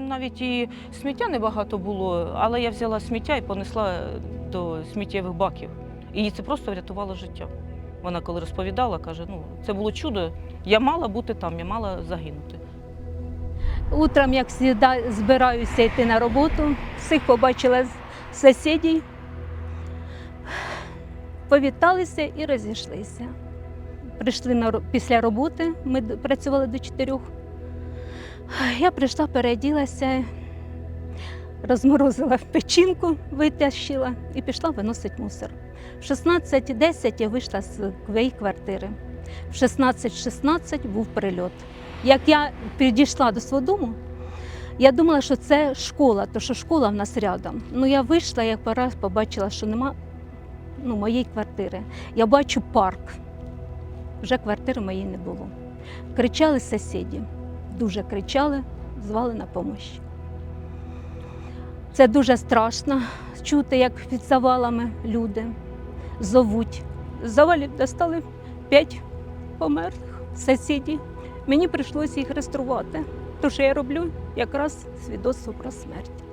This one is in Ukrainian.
Навіть і сміття небагато було, але я взяла сміття і понесла до сміттєвих баків. І їй це просто врятувало життя. Вона коли розповідала, каже: ну це було чудо. Я мала бути там, я мала загинути. Утром, як завжди, збираюся йти на роботу, всіх побачила сусідів, повіталися і розійшлися. Прийшли на, після роботи, ми працювали до чотирьох. Я прийшла, переоділася, розморозила печінку, витащила і пішла виносити мусор. В 16.10 я вийшла з своєї квартири. В 16.16 був прильот. Як я підійшла до свого дому, я думала, що це школа, тому що школа в нас рядом. Ну я вийшла, як раз побачила, що нема ну, моєї квартири. Я бачу парк. Вже квартири моєї не було. Кричали сусіди, дуже кричали, звали на допомогу. Це дуже страшно чути, як під завалами люди зовуть. З завалів достали п'ять померлих сусідів. Мені прийшлося їх реєструвати, тому що я роблю якраз свідоцтво про смерть.